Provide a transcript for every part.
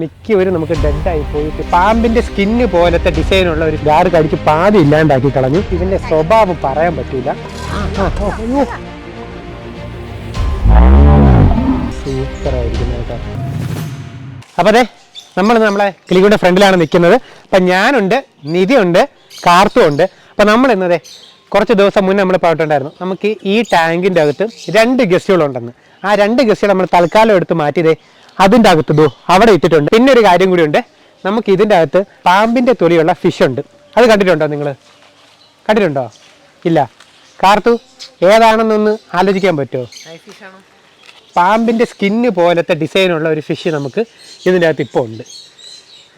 മിക്കവരും നമുക്ക് ഡെഡ് ആയി പോയിട്ട് പാമ്പിന്റെ സ്കിന്ന് പോലത്തെ ഡിസൈനുള്ള ഒരു ഗാർഡ് കടിച്ച് പാതി ഇല്ലാണ്ടാക്കി കളഞ്ഞു. ഇതിന്റെ സ്വഭാവം പറയാൻ പറ്റൂല. സൂപ്പർ കേട്ടോ. അപ്പൊ അതെ നമ്മൾ നമ്മളെ കിളിയുടെ ഫ്രണ്ടിലാണ് നിൽക്കുന്നത്. അപ്പൊ ഞാനുണ്ട് നിധിയുണ്ട് കാർത്തു ഉണ്ട്. അപ്പൊ നമ്മൾ ഇന്നതെ കുറച്ച് ദിവസം മുന്നേ നമ്മൾ പറഞ്ഞിട്ടുണ്ടായിരുന്നു. നമുക്ക് ഈ ടാങ്കിന്റെ അകത്ത് രണ്ട് ഗസ്റ്റുകളുണ്ടെന്ന് ആ രണ്ട് ഗസ്റ്റുകൾ നമ്മൾ തൽക്കാലം എടുത്ത് മാറ്റിയതേ അതിന്റെ അകത്ത് ദോ അവിടെ ഇട്ടിട്ടുണ്ട്. പിന്നെ ഒരു കാര്യം കൂടി ഉണ്ട്. നമുക്ക് ഇതിന്റെ അകത്ത് പാമ്പിന്റെ തൊലിയുള്ള ഫിഷ് ഉണ്ട്. അത് കണ്ടിട്ടുണ്ടോ നിങ്ങൾ കണ്ടിട്ടുണ്ടോ? ഇല്ല. കാർത്തു ഏതാണെന്നൊന്ന് ആലോചിക്കാൻ പറ്റുമോ? പാമ്പിന്റെ സ്കിന്ന് പോലത്തെ ഡിസൈനുള്ള ഒരു ഫിഷ് നമുക്ക് ഇതിന്റെ അകത്ത് ഇപ്പോൾ ഉണ്ട്.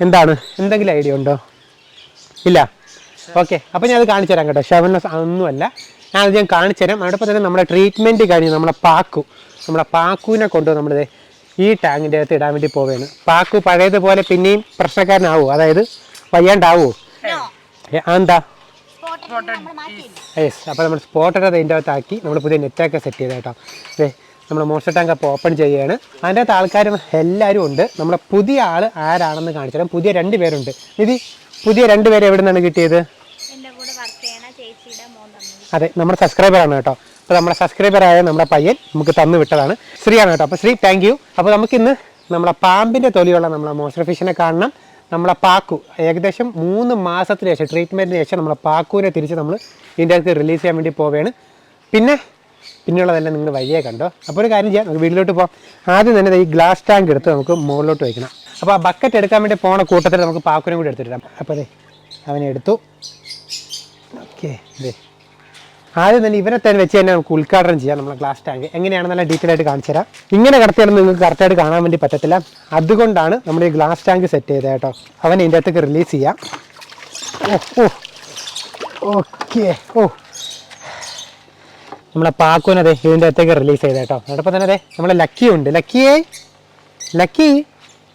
എന്താണ്? എന്തെങ്കിലും ഐഡിയ ഉണ്ടോ? ഇല്ല. ഓക്കെ. അപ്പോൾ ഞാൻ അത് കാണിച്ചു തരാം കേട്ടോ. ശവന ഒന്നുമല്ല ഞാൻ അത് ഞാൻ കാണിച്ചു തരാം. അവിടെ തന്നെ നമ്മുടെ ട്രീറ്റ്മെന്റ് കഴിഞ്ഞ് നമ്മളെ പാക്കു നമ്മളെ പാക്കുവിനെ കൊണ്ട് നമ്മൾ ഈ ടാങ്കിന്റെ അകത്ത് ഇടാൻ വേണ്ടി പോവുകയാണ് പാക്കു പഴയതുപോലെ പിന്നെയും പ്രശ്നക്കാരനാവോ. അതായത് വയ്യാണ്ടാവോ. എന്താ? യെസ് അപ്പോൾ നമ്മൾ സ്പോട്ടർ അതിന്റെ അകത്താക്കി നമ്മൾ പുതിയ നെറ്റൊക്കെ സെറ്റ് ചെയ്ത് കേട്ടോ അതെ നമ്മൾ മോസ്റ്റർ ടാങ്ക് അപ്പോൾ ഓപ്പൺ ചെയ്യുകയാണ് അതിന്റെ അകത്ത് ആൾക്കാരും എല്ലാവരും ഉണ്ട്. നമ്മുടെ പുതിയ ആൾ ആരാണെന്ന് കാണിച്ചു പുതിയ രണ്ട് പേരുണ്ട്. നിധി പുതിയ രണ്ട് പേര് എവിടെ നിന്നാണ് കിട്ടിയത് വർക്ക് ചെയ്യണ ചേച്ചിയുടെ മോൻ തന്നു. അതെ നമ്മുടെ സബ്സ്ക്രൈബറാണ് കേട്ടോ. അപ്പോൾ നമ്മുടെ സബ്സ്ക്രൈബറായ നമ്മുടെ പയ്യൻ നമുക്ക് തന്നു വിട്ടതാണ്. ശ്രീയാണ് കേട്ടോ. അപ്പോൾ ശ്രീ താങ്ക് യു അപ്പോൾ നമുക്കിന്ന് നമ്മളെ പാമ്പിന്റെ തൊലിയുള്ള നമ്മളെ മോസ്റ്റർ ഫിഷിനെ കാണണം. നമ്മളെ പാക്കു ഏകദേശം മൂന്ന് മാസത്തിന് ശേഷം ട്രീറ്റ്മെന്റിന് ശേഷം നമ്മളെ പാക്കുവിനെ തിരിച്ച് നമ്മൾ അകത്ത് റിലീസ് ചെയ്യാൻ വേണ്ടി പോവുകയാണ്. പിന്നെ പിന്നെയുള്ളതെല്ലാം നിങ്ങൾ വഴിയെ കണ്ടോ. അപ്പോൾ ഒരു കാര്യം ചെയ്യാം നമുക്ക് വീട്ടിലോട്ട് പോകാം ആദ്യം തന്നെ ഈ ഗ്ലാസ് ടാങ്ക് എടുത്ത് നമുക്ക് മുകളിലോട്ട് വയ്ക്കണം അപ്പോൾ ആ ബക്കറ്റ് എടുക്കാൻ വേണ്ടി പോണ കൂട്ടത്തിൽ നമുക്ക് പാക്കുവിനെ കൂടി എടുത്തിട്ടാം അപ്പോൾ അതെ അവനെ എടുത്തു. ഓക്കെ ഇതേ ആദ്യം തന്നെ ഇവരെ തന്നെ വെച്ച് തന്നെ നമുക്ക് ഉദ്ഘാടനം ചെയ്യാം നമ്മുടെ ഗ്ലാസ് ടാങ്ക് എങ്ങനെയാണെന്നുള്ള ഡീറ്റെയിൽ ആയിട്ട് കാണിച്ചു തരാം. ഇങ്ങനെ കടത്തിയാലും നിങ്ങൾക്ക് കറക്റ്റായിട്ട് കാണാൻ വേണ്ടി പറ്റത്തില്ല. അതുകൊണ്ടാണ് നമ്മൾ ഈ ഗ്ലാസ് ടാങ്ക് സെറ്റ് ചെയ്തത് കേട്ടോ. അവൻ ഇതിന്റെ അകത്തേക്ക് റിലീസ് ചെയ്യാം. ഓ ഓ. ഓക്കെ ഓ. നമ്മളെ പാക്കുവിനതെ ഇതിന്റെ അകത്തേക്ക് റിലീസ് ചെയ്ത കേട്ടോ. അതോടൊപ്പം തന്നെ അതെ നമ്മളെ ലക്കി ഉണ്ട്. ലക്കിയേ ലക്കി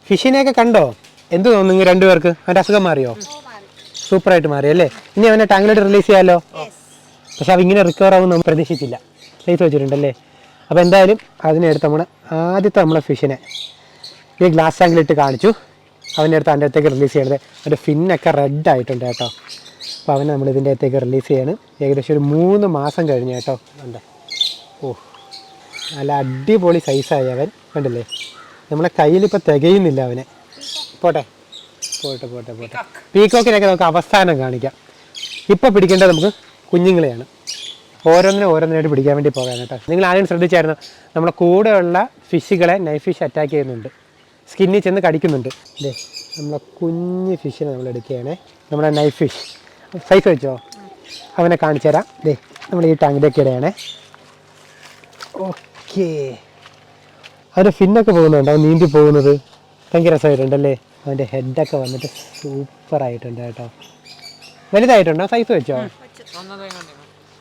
ഫിഷിനെയൊക്കെ കണ്ടോ? എന്ത് തോന്നുന്നു രണ്ടുപേർക്ക്? അവന്റെ അസുഖം മാറിയോ? സൂപ്പറായിട്ട് മാറി അല്ലേ? ഇനി അവനെ ടാങ്കിലോട്ട് റിലീസ് ചെയ്യാമല്ലോ പക്ഷെ അവ ഇങ്ങനെ റിക്കവർ ആവും നമ്മൾ പ്രതീക്ഷിച്ചില്ല. ലൈറ്റ് വെച്ചിട്ടുണ്ടല്ലേ? അപ്പോൾ എന്തായാലും അതിനെടുത്ത് നമ്മൾ ആദ്യത്തെ നമ്മളെ ഫിഷിനെ ഈ ഗ്ലാസ് ടാങ്കിലിട്ട് കാണിച്ചു. അവന്റെ അടുത്ത് അതിന്റെ അടുത്തേക്ക് റിലീസ് ചെയ്യണത്. അവന്റെ ഫിന്നൊക്കെ റെഡ് ആയിട്ടുണ്ട് കേട്ടോ. അപ്പോൾ അവനെ നമ്മൾ ഇതിന്റെ അടുത്തേക്ക് റിലീസ് ചെയ്യാണ്. ഏകദേശം ഒരു മൂന്ന് മാസം കഴിഞ്ഞ് കേട്ടോ. ഉണ്ട് ഓ നല്ല അടിപൊളി സൈസായി അവൻ. കണ്ടില്ലേ? നമ്മളെ കയ്യിലിപ്പോൾ തികയുന്നില്ല അവനെ. പോട്ടെ. പോട്ടെ പോട്ടെ പോട്ടെ. പീക്കോക്കിനൊക്കെ നമുക്ക് അവസാനം കാണിക്കാം. ഇപ്പോൾ പിടിക്കേണ്ടത് നമുക്ക് കുഞ്ഞുങ്ങളെയാണ്. ഓരോന്നിനും ഓരോന്നിനായിട്ട് പിടിക്കാൻ വേണ്ടി പോകാൻ കേട്ടോ. നിങ്ങൾ ആദ്യം ശ്രദ്ധിച്ചായിരുന്നു? നമ്മുടെ കൂടെയുള്ള ഫിഷുകളെ നൈഫ് ഫിഷ് അറ്റാക്ക് ചെയ്യുന്നുണ്ട്. സ്കിന്നിൽ ചെന്ന് കടിക്കുന്നുണ്ട്. അല്ലേ നമ്മളെ കുഞ്ഞ് ഫിഷിനെ നമ്മൾ എടുക്കുകയാണേ. നമ്മുടെ നൈഫ് ഫിഷ്. സൈസ് വെച്ചോ? അവനെ കാണിച്ചു തരാം. ദേ നമ്മൾ ഈ ടാങ്കിലേക്ക് ഇടയാണേ ഓക്കേ. അവന്റെ ഫിന്നൊക്കെ പോകുന്നുണ്ട്? അവൻ നീന്തി പോകുന്നത്. ഭയങ്കര രസമായിട്ടുണ്ടല്ലേ? അവന്റെ ഹെഡൊക്കെ വന്നിട്ട് സൂപ്പറായിട്ടുണ്ട് കേട്ടോ. വലുതായിട്ടുണ്ടോ? സൈസ് വെച്ചോ?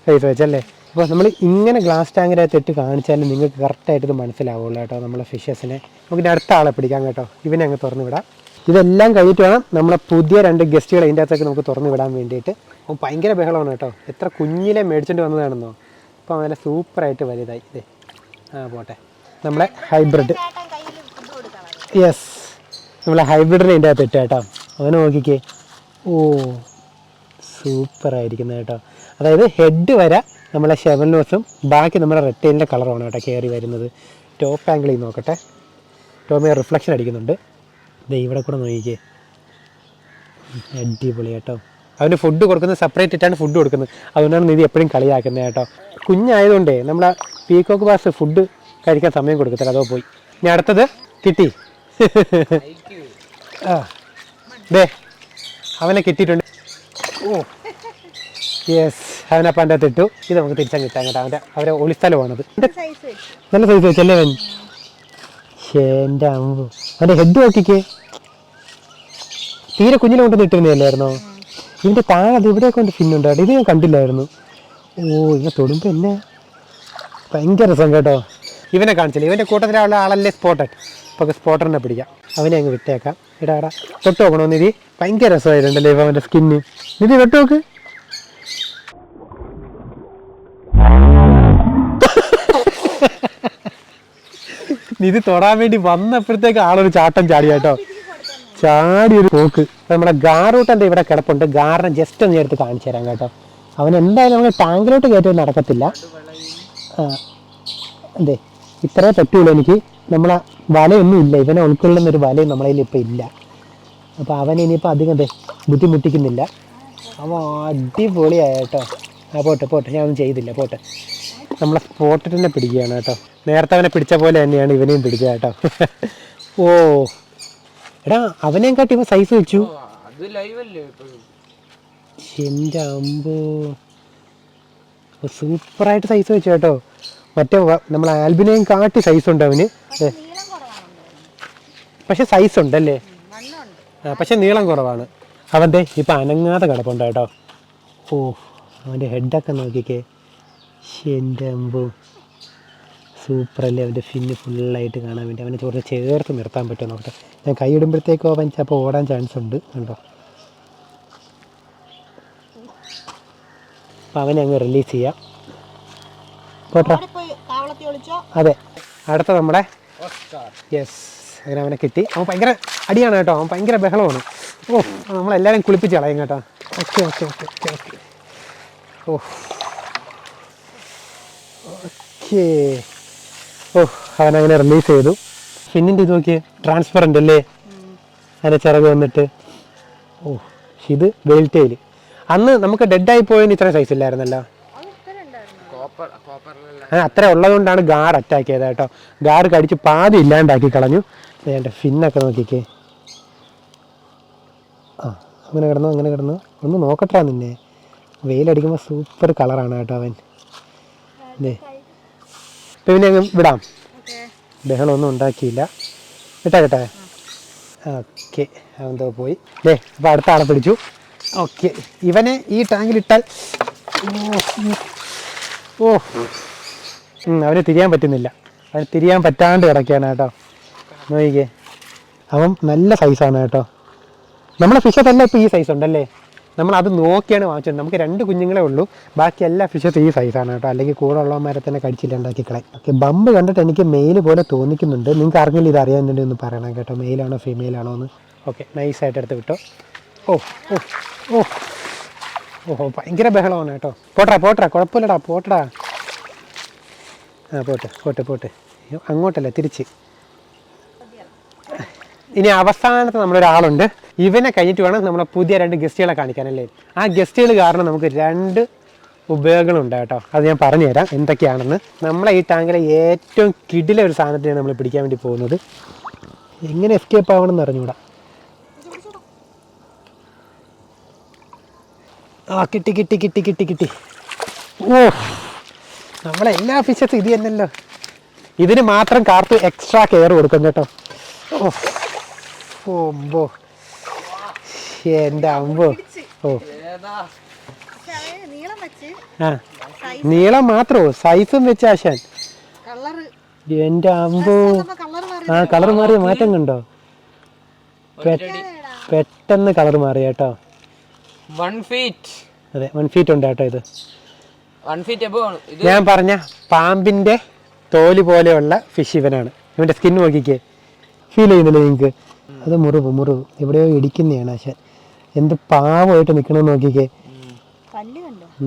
സൈസ് വെച്ചല്ലേ അപ്പോൾ നമ്മൾ ഇങ്ങനെ ഗ്ലാസ് ടാങ്കിനകത്ത് ഇട്ട് കാണിച്ചാലും നിങ്ങൾക്ക് കറക്റ്റായിട്ട് ഇത് മനസ്സിലാവുള്ളൂ കേട്ടോ നമ്മളെ ഫിഷസിനെ നമുക്ക് അടുത്ത ആളെ പിടിക്കാം കേട്ടോ. ഇവനെ അങ്ങ് തുറന്നു വിടാം. ഇതെല്ലാം കഴിഞ്ഞിട്ട് വേണം നമ്മളെ പുതിയ രണ്ട് ഗസ്റ്റുകൾ അതിന്റെ അകത്തേക്ക് നമുക്ക് തുറന്നു വിടാൻ വേണ്ടിയിട്ട്. അപ്പോൾ ഭയങ്കര ബഹളമാണ് കേട്ടോ. എത്ര കുഞ്ഞിലെ മേടിച്ചിട്ട് വന്നതാണെന്നോ. അപ്പോൾ നല്ല സൂപ്പറായിട്ട് വലുതായി. ഇതേ ആ പോട്ടെ. നമ്മളെ ഹൈബ്രിഡ് യെസ് നമ്മളെ ഹൈബ്രിഡിനെ ഇതിന്റെ അകത്ത് ഇട്ട് കേട്ടോ. അവനെ നോക്കിക്കേ. ഓ. സൂപ്പറായിരിക്കുന്നത് കേട്ടോ. അതായത് ഹെഡ് വരെ നമ്മളെ ഷെവൻ നോസും ബാക്കി നമ്മുടെ റെറ്റൈലിന്റെ കളറാണ് കേട്ടോ കയറി വരുന്നത്. ടോപ്പ് ആംഗിളിൽ നോക്കട്ടെ. ടോമിയ റിഫ്ലക്ഷൻ അടിക്കുന്നുണ്ട്. ദേ ഇവിടെ കൂടെ നോക്കിക്കേ. അടിപൊളി കേട്ടോ. അവന് ഫുഡ് കൊടുക്കുന്നത് സെപ്പറേറ്റ് ഇട്ടാണ് ഫുഡ് കൊടുക്കുന്നത്. അതുകൊണ്ടാണ് നിധി എപ്പോഴും കളിയാക്കുന്നത് കേട്ടോ. കുഞ്ഞായതുകൊണ്ടേ നമ്മളെ പീക്കോക്ക് ബാസ് ഫുഡ് കഴിക്കാൻ സമയം കൊടുക്കത്തില്ല. അതോ പോയി. ഇനി അടുത്തത് കിട്ടി. ആ. ദേ അവനെ കിട്ടിയിട്ടുണ്ട്. യെസ് അവനെ അകത്ത് ഇട്ടു. ഇത് നമുക്ക് തിരിച്ചങ്ങ് കിട്ടാൻ കേട്ടോ. അവന്റെ അവരെ ഒളിസ്ഥലമാണത്. നല്ല സൈസ് വെച്ചല്ലേ അവൻ? എന്റെ അമ്പു. അവന്റെ ഹെഡ് നോക്കിക്കേ. തീരെ കുഞ്ഞിനെ കൊണ്ടൊന്നും ഇട്ടിരുന്നില്ലായിരുന്നോ ഇതിന്റെ താഴെ അത് ഇവിടെ കൊണ്ട് പിന്നുണ്ട് ഇത് ഞാൻ കണ്ടില്ലായിരുന്നു. ഓ ഇവ തൊടുമ്പോൾ എന്നെ? ഭയങ്കര രസം കേട്ടോ. ഇവനെ കാണിച്ചില്ല? ഇവന്റെ കൂട്ടത്തിലുള്ള ആളല്ലേ സ്പോട്ടഡ് ഇപ്പോൾ സ്പോട്ടറിനെ പിടിക്കാം. അവനെ അങ്ങ് വിട്ടേക്കാം. ഇടാ ഇടാ തൊട്ട് നോക്കണോ നിധി? ഭയങ്കര രസമായിട്ടുണ്ടല്ലേ ഇപ്പം അവന്റെ സ്കിന്ന് നിധി തൊട്ട് നോക്ക്. നിധി തൊടാൻ വേണ്ടി വന്നപ്പോഴത്തേക്ക് ആളൊരു ചാട്ടം ചാടി കേട്ടോ. ചാടി ഒരു പോക്ക്. നമ്മുടെ ഗാറൂട്ട് എന്താ ഇവിടെ കിടപ്പുണ്ട്. ഗാറിനെ ജസ്റ്റ് ഒന്ന് എടുത്ത് കാണിച്ചു തരാം കേട്ടോ. അവൻ എന്തായാലും നമ്മൾ ടാങ്കിലോട്ട് കയറ്റി നടക്കത്തില്ല. അതെ ഇത്രേ പറ്റുള്ളൂ എനിക്ക്. നമ്മളെ വലയൊന്നും ഇല്ല ഇവനെ ഉൾക്കൊള്ളുന്ന ഒരു വലയും നമ്മളതിൽ ഇപ്പം ഇല്ല. അപ്പോൾ അവൻ ഇനിയിപ്പോൾ അധികം ബുദ്ധിമുട്ടിക്കുന്നില്ല. അവൻ അടിപൊളിയായ കേട്ടോ ആ പോട്ടെ പോട്ടെ. ഞാൻ ഒന്നും ചെയ്തില്ല. പോട്ടെ. നമ്മളെ സ്പോട്ടിനെ പിടിക്കുകയാണ് കേട്ടോ. നേരത്തെ അവനെ പിടിച്ച പോലെ തന്നെയാണ് ഇവനെയും പിടിച്ചത് കേട്ടോ. ഓ എടാ അവനെയും കാട്ടി ഇവ സൈസ് വെച്ചു എന്റെ അമ്പോ. സൂപ്പറായിട്ട് സൈസ് വെച്ചു കേട്ടോ. മറ്റേ നമ്മൾ നമ്മളെ ആൽബിനെയും കാട്ടി സൈസ് ഉണ്ട് അവന്. പക്ഷെ സൈസ് ഉണ്ടല്ലേ? അല്ലേ ആ, പക്ഷെ നീളം കുറവാണ്. അവന്റെ ഇപ്പം അനങ്ങാതെ കിടപ്പുണ്ട് കേട്ടോ. ഓ അവന്റെ ഹെഡൊക്കെ നോക്കിക്കേ. ശെന്റെ എന്റെ സൂപ്പർ സൂപ്പറല്ലേ അവന്റെ ഫിന്ന് ഫുള്ളായിട്ട് കാണാൻ വേണ്ടി. അവനെ കുറച്ച് ചേർത്ത് നിർത്താൻ പറ്റുമോ നോക്കട്ടെ. ഞാൻ കൈ ഇടുമ്പോഴത്തേക്കോ അവൻ ചിലപ്പോൾ ഓടാൻ ചാൻസ് ഉണ്ട് കണ്ടോ? അപ്പം അവനെ അങ്ങ് റിലീസ് ചെയ്യാം. പോട്ടെ. അതെ. അടുത്ത നമ്മുടെ യെസ് അങ്ങനെ അവനെ കിട്ടി. അവൻ ഭയങ്കര അടിയാണ് കേട്ടോ. അവൻ ഭയങ്കര ബഹളമാണ്. ഓ നമ്മളെല്ലാവരും കുളിപ്പിച്ച് കളയും കേട്ടോ. Okay okay okay okay okay. ഓ. ഓക്കെ. ഓ അവനങ്ങനെ റിലീസ് ചെയ്തു. ഫിന്നിന്റെ ഇത് നോക്കിയേ ട്രാൻസ്പെറന്റ് അല്ലേ? അതിന്റെ ചിറക് വന്നിട്ട്. ഓ ഇത് വെയിൽറ്റെയിൽ അന്ന് നമുക്ക് ഡെഡായി പോയതിന് ഇത്ര സൈസ് ഇല്ലായിരുന്നല്ലോ അത് ഇത്ര ഉണ്ടായിരുന്നു കോപ്പർ കോപ്പറിലല്ല അങ്ങനെ അത്ര ഉള്ളതുകൊണ്ടാണ് ഗാർ അറ്റാക്ക് ചെയ്തത് കേട്ടോ. ഗാർ കടിച്ച് പാതി ഇല്ലാണ്ടാക്കി കളഞ്ഞു. എന്റെ ഫിന്നൊക്കെ നോക്കിക്കേ. ആ അങ്ങനെ കിടന്നു അങ്ങനെ കിടന്നു. ഒന്ന് നോക്കട്ടെ നിന്നെ. വെയിലടിക്കുമ്പോൾ സൂപ്പർ കളറാണ് കേട്ടോ അവൻ. അല്ലേ പിന്നെ ഇവനെ അങ്ങ് വിടാം. ഓക്കെ. ബഹളമൊന്നും ഉണ്ടാക്കിയില്ല. കേട്ടോ കേട്ടെ ഓക്കെ. അവൻതോ പോയി. അല്ലേ അപ്പോൾ അടുത്ത ആളെ പിടിച്ചു. ഓക്കെ. ഇവനെ ഈ ടാങ്കിലിട്ടാൽ ഓ ഓ. അവന് തിരിയാൻ പറ്റുന്നില്ല. അവന് തിരിയാൻ പറ്റാണ്ട് കിടക്കുകയാണ് കേട്ടോ. നോക്കിക്കേ. അവൻ നല്ല സൈസാണ് കേട്ടോ. നമ്മളെ ഫിഷത്തല്ല ഇപ്പോൾ ഈ സൈസ് ഉണ്ടല്ലേ? നമ്മൾ അത് നോക്കിയാണ് വാങ്ങിച്ചത്. നമുക്ക് രണ്ട് കുഞ്ഞുങ്ങളെ ഉള്ളൂ. ബാക്കി എല്ലാ ഫിഷത്തും ഈ സൈസാണ് കേട്ടോ. അല്ലെങ്കിൽ കൂടെ ഉള്ളവന്മാരെ തന്നെ കടിച്ചില്ലാണ്ടാക്കി കളയും ഓക്കെ ബമ്പ് കണ്ടിട്ട് എനിക്ക് മെയിൽ പോലെ തോന്നിക്കുന്നുണ്ട്. നിങ്ങൾക്ക് ആർക്കെങ്കിലും ഇത് അറിയാമെന്നുണ്ടെങ്കിൽ ഒന്ന് പറയണം കേട്ടോ. മെയിലാണോ ഫീമെയിലാണോ എന്ന്. ഓക്കെ നൈസായിട്ട് എടുത്ത് വിട്ടോ. ഓ ഓ ഓ. ഓഹോ ഭയങ്കര ബഹളമാണ് കേട്ടോ. പോട്ടാ പോട്ടാ കുഴപ്പമില്ലടാ പോട്ടടാ. ആ പോട്ടെ പോട്ടെ പോട്ടെ. അങ്ങോട്ടല്ലേ തിരിച്ച്. ഇനി അവസാനത്തെ നമ്മളൊരാളുണ്ട്. ഇവനെ കഴിഞ്ഞിട്ട് വേണം നമ്മളെ പുതിയ രണ്ട് ഗസ്റ്റുകളെ കാണിക്കാനല്ലേ. ആ ഗസ്റ്റുകൾ കാരണം നമുക്ക് രണ്ട് ഉപയോഗങ്ങളുണ്ട് കേട്ടോ. അത് ഞാൻ പറഞ്ഞു തരാം എന്തൊക്കെയാണെന്ന്. നമ്മളെ ഈ ടാങ്കിലെ ഏറ്റവും കിടിലെ ഒരു സാധനത്തിനാണ് നമ്മൾ പിടിക്കാൻ വേണ്ടി പോകുന്നത്. എങ്ങനെ എസ്കേപ്പ് ആവണമെന്ന് അറിഞ്ഞൂടാ ആ കിട്ടി കിട്ടി കിട്ടി കിട്ടി കിട്ടി. ഓ നമ്മളെ എല്ലാ ഫിഷസും ഇത് തന്നെയല്ലോ. ഇതിന് മാത്രം കാർത്ത് എക്സ്ട്രാ കെയർ കൊടുക്കും കേട്ടോ. ഓ ഓമ്പോ. എന്റെ അമ്പോ. ഓ. നീളം മാത്രോ ആ നീളം മാത്രമോ സൈസും വെച്ച് ആശാൻ. കളറ് എന്റെ അമ്പോ. ആ കളർ മാറിയ മാറ്റം കണ്ടോ? പെട്ടെന്ന് കളർ മാറി കേട്ടോ. വൺ ഫീറ്റ് അതെ വൺ ഫീറ്റ് ഉണ്ട് കേട്ടോ ഇത്. വൺ ഫീറ്റ് എബോ ആണ്. ഇത് ഞാൻ പറഞ്ഞ പാമ്പിന്റെ തോൽ പോലെയുള്ള ഫിഷ് ഇവനാണ്. ഇവന്റെ സ്കിൻ നോക്കിക്കേ. ഫീൽ ചെയ്യുന്നില്ലേ നിങ്ങൾക്ക്? അത് മുറിവ് മുറിവ്. എവിടെയോ ഇടിക്കുന്നതാണ് ആശാൻ എന്ത് പാവമായിട്ട് നിൽക്കണമെന്ന് നോക്കിക്കേ.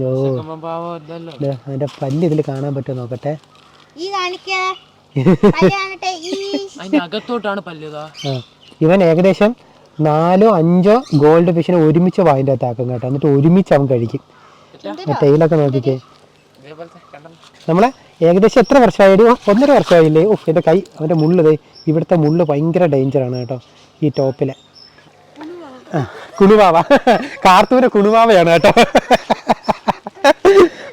ഓ അതിന്റെ പല്ല് ഇതിൽ കാണാൻ പറ്റുമോ നോക്കട്ടെ. ഇവൻ ഏകദേശം നാലോ അഞ്ചോ ഗോൾഡ് ഫിഷിനെ ഒരുമിച്ച് വായിന്റെ അകത്താക്കും കേട്ടോ. എന്നിട്ട് ഒരുമിച്ച് അവൻ കഴിക്കും. തേയിലൊക്കെ നോക്കിക്കേ. നമ്മളെ ഏകദേശം എത്ര വർഷമായിട്ട് ഒന്നര വർഷമായില്ലേ? ഓ എന്റെ കൈ അവന്റെ മുള്ള് ദേ ഇവിടുത്തെ മുള്ള് ഭയങ്കര ഡേഞ്ചറാണ് കേട്ടോ ഈ ടോപ്പിലെ. ആ കുണുവാവ. കാർത്തൂരെ കുണുവാവയാണ് കേട്ടോ.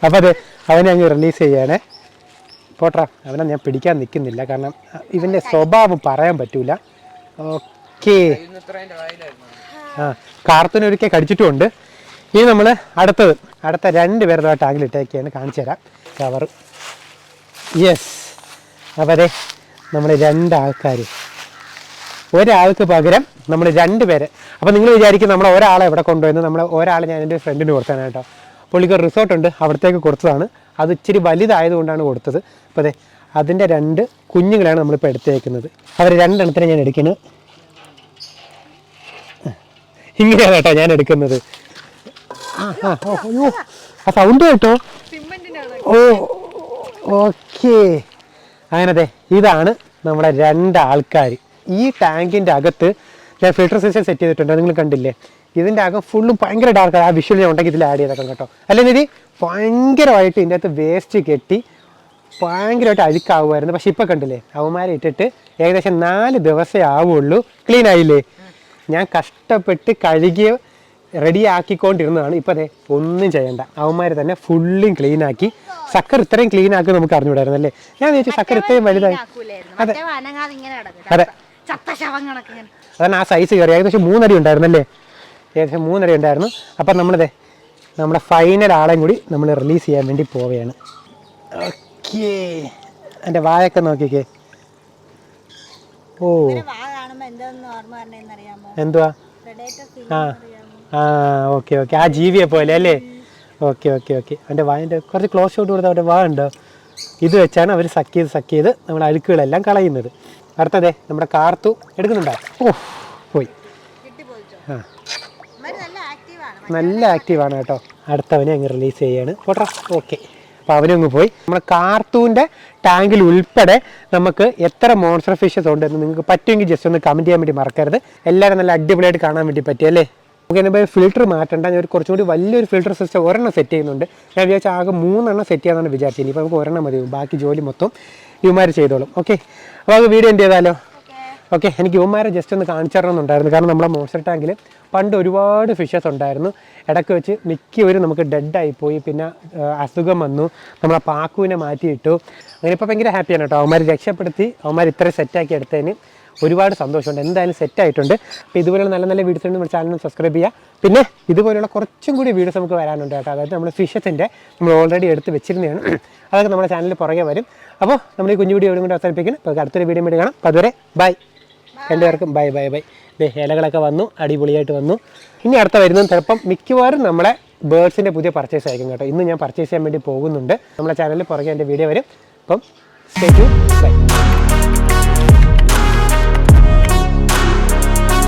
അപ്പം അതെ അവനെ അങ്ങ് റിലീസ് ചെയ്യണേ. പോട്രാ അവനെ ഞാൻ പിടിക്കാൻ നിൽക്കുന്നില്ല. കാരണം ഇവന്റെ സ്വഭാവം പറയാൻ പറ്റൂല. ഓക്കേ. കാർത്തൂനെ ഒരിക്കൽ കടിച്ചിട്ടുമുണ്ട്. ഇനി നമ്മൾ അടുത്തത് അടുത്ത രണ്ട് പേരുടെ ആ ടാങ്കിലിട്ടേക്കാണ് കാണിച്ചു തരാം. കവർ യെസ് അവരെ നമ്മൾ രണ്ടാൾക്കാർ ഒരാൾക്ക് പകരം നമ്മൾ രണ്ട് പേരെ. അപ്പോൾ നിങ്ങൾ വിചാരിക്കും നമ്മൾ ഒരാളെ എവിടെ കൊണ്ടുപോയെന്ന്. നമ്മൾ ഒരാളെ ഞാൻ എന്റെ ഫ്രണ്ടിന് കൊടുത്താണ് കേട്ടോ. പുള്ളിക്ക് റിസോർട്ട് ഉണ്ട് അവിടത്തേക്ക് കൊടുത്തതാണ്. അത് ഇച്ചിരി വലുതായതുകൊണ്ടാണ് കൊടുത്തത്. അപ്പോൾ അതെ അതിന്റെ രണ്ട് കുഞ്ഞുങ്ങളാണ് നമ്മളിപ്പോൾ എടുത്തേക്കുന്നത്. അവർ രണ്ടെണ്ണത്തിനെ ഞാൻ എടുക്കുന്നത് ഇങ്ങനെയാണ് കേട്ടോ ഞാൻ എടുക്കുന്നത്. ആ സൗണ്ട് കേട്ടോ. ഓ ഓക്കേ. അങ്ങനത്തെ ഇതാണ് നമ്മുടെ രണ്ട് ആൾക്കാർ ഈ ടാങ്കിന്റെ അകത്ത് ഞാൻ ഫിൽട്ടർ സിസ്റ്റം സെറ്റ് ചെയ്തിട്ടുണ്ട്. നിങ്ങൾ കണ്ടില്ലേ? ഇതിന്റെ അകം ഫുള്ളും ഭയങ്കര ഡാർക്ക് ആ വിഷ്വൽ ഞാൻ ഉണ്ടെങ്കിൽ ഇതിൽ ആഡ് ചെയ്തേക്കാം കേട്ടോ. അല്ല നിധി? ഭയങ്കരമായിട്ട് ഇതിന്റെ അകത്ത് വേസ്റ്റ് കെട്ടി ഭയങ്കരമായിട്ട് അഴുക്കാവുമായിരുന്നു. പക്ഷെ ഇപ്പം കണ്ടില്ലേ? അവന്മാരെ ഇട്ടിട്ട് ഏകദേശം നാല് ദിവസമേ ആവുള്ളൂ. ക്ലീൻ ആയില്ലേ? ഞാൻ കഷ്ടപ്പെട്ട് കഴുകി റെഡി ആക്കിക്കൊണ്ടിരുന്നതാണ്. ഇപ്പം അതെ ഒന്നും ചെയ്യണ്ട. അവന്മാർ തന്നെ ഫുള്ളും ക്ലീൻ ആക്കി. സക്കർ ഇത്രയും ക്ലീൻ ആക്കി നമുക്ക് അറിഞ്ഞുകൂടായിരുന്നു അല്ലേ? ഞാൻ ചോദിച്ചു സക്കർ ഇത്രയും വലുതായി അതെ. അതെ. അതാണ് ആ സൈസ് കയറി. ഏകദേശം മൂന്നടി ഉണ്ടായിരുന്നല്ലേ ഏകദേശം മൂന്നടി ഉണ്ടായിരുന്നു. അപ്പം നമ്മളിതേ നമ്മുടെ ഫൈനൽ ആളെയും കൂടി നമ്മൾ റിലീസ് ചെയ്യാൻ വേണ്ടി പോവുകയാണ്. ഓക്കേ. എന്റെ വായൊക്കെ നോക്കിക്കേ. ഓ. എന്തുവാ? ആ. ആ ഓക്കെ ഓക്കെ. ആ ജീവിയെ പോലെ അല്ലേ? Okay okay okay. അവന്റെ വായന്റെ കുറച്ച് ക്ലോസ് ഷോട്ട് കൊടുത്ത് അവന്റെ വാ ഉണ്ടോ ഇത് വെച്ചാണ് അവർ സക്ക് ചെയ്ത് സക്ക് ചെയ്ത് നമ്മൾ അഴുക്കുകളെല്ലാം കളയുന്നത്. അടുത്തതേ നമ്മുടെ കാർത്തു എടുക്കുന്നുണ്ടോ? ഓ പോയി. ആ. ഇവർ നല്ല ആക്റ്റീവാണ് നല്ല ആക്റ്റീവാണ് കേട്ടോ. അടുത്തവനെ അങ്ങ് റിലീസ് ചെയ്യാണ്. പോട്ടെ ഓക്കെ. അപ്പോൾ അവനും അങ്ങ് പോയി. നമ്മുടെ കാർത്തൂന്റെ ടാങ്കിൽ ഉൾപ്പെടെ നമുക്ക് എത്ര മോൺസ്റ്റർ ഫിഷസ് ഉണ്ട് എന്ന് നിങ്ങൾക്ക് പറ്റുമെങ്കിൽ ജസ്റ്റ് ഒന്ന് കമന്റ് ചെയ്യാൻ വേണ്ടി മറക്കരുത്. എല്ലാവരും നല്ല അടിപൊളിയായിട്ട് കാണാൻ വേണ്ടി പറ്റിയല്ലേ നമുക്ക് തന്നെ ഫിൽറ്റർ മാറ്റേണ്ട. ഞാൻ കുറച്ചും കൂടി വലിയൊരു ഫിൽറ്റർ സിസ്റ്റം ഒരെണ്ണം സെറ്റ് ചെയ്യുന്നുണ്ട്. ഞാൻ വിചാരിച്ച ആകെ മൂന്നെണ്ണം സെറ്റ് ചെയ്യാനാണ് വിചാരിച്ചത്. ഇനിയിപ്പോൾ നമുക്ക് ഒരെണ്ണം മതി. ബാക്കി ജോലി മൊത്തം ഇവന്മാർ ചെയ്തോളും. ഓക്കെ അപ്പോൾ അത് വീഡിയോ എന്ത് ചെയ്താലോ? ഓക്കെ എനിക്ക് ഇവന്മാരെ ജസ്റ്റ് ഒന്ന് കാണിച്ചു തരണമെന്നുണ്ടായിരുന്നു കാരണം നമ്മുടെ മോൺസ്റ്റർ ടാങ്കിൽ പണ്ട് ഒരുപാട് ഫിഷസ് ഉണ്ടായിരുന്നു. ഇടയ്ക്ക് വെച്ച് മിക്കവരും നമുക്ക് ഡെഡായി പോയി. പിന്നെ അസുഖം വന്നു. നമ്മളെ പാക്കുവിനെ മാറ്റിയിട്ടു. അങ്ങനെ ഇപ്പോൾ ഭയങ്കര ഹാപ്പിയാണ് കേട്ടോ. അവന്മാർ രക്ഷപ്പെടുത്തി അവന്മാർ ഇത്ര സെറ്റാക്കി എടുത്തതിന് ഒരുപാട് സന്തോഷമുണ്ട്. എന്തായാലും സെറ്റായിട്ടുണ്ട് അപ്പോൾ ഇതുപോലുള്ള നല്ല നല്ല വീഡിയോസ് നമ്മുടെ ചാനൽ സബ്സ്ക്രൈബ് ചെയ്യുക. പിന്നെ ഇതുപോലെയുള്ള കുറച്ചും കൂടി വീഡിയോസ് നമുക്ക് വരാനുണ്ട് കേട്ടോ. അതായത് നമ്മുടെ ഫിഷസിന്റെ നമ്മൾ ഓൾറെഡി എടുത്ത് വെച്ചിരുന്നതാണ്. അതൊക്കെ നമ്മുടെ ചാനലിൽ പുറകെ വരും. അപ്പോൾ നമ്മൾ ഈ കുഞ്ഞു വീഡിയോ ഇവിടെ കൊണ്ട് അവസാനിപ്പിക്കുന്നു. അപ്പോൾ അടുത്തൊരു വീഡിയോ വേണ്ടി കാണാം. അതുവരെ ബൈ രണ്ടുപേർക്കും ബൈ ബൈ ബൈ. ദേ ഇലകളൊക്കെ വന്നു അടിപൊളിയായിട്ട് വന്നു. ഇനി അടുത്ത വരുന്നത് ചിലപ്പം മിക്കവാറും നമ്മളെ ബേർഡ്സിന്റെ പുതിയ പർച്ചേസ് ആയിരിക്കും കേട്ടോ. ഇന്ന് ഞാൻ പർച്ചേസ് ചെയ്യാൻ വേണ്ടി പോകുന്നുണ്ട്. നമ്മുടെ ചാനലിൽ പുറകെ എന്റെ വീഡിയോ വരും. അപ്പം സ്റ്റേ ബൈ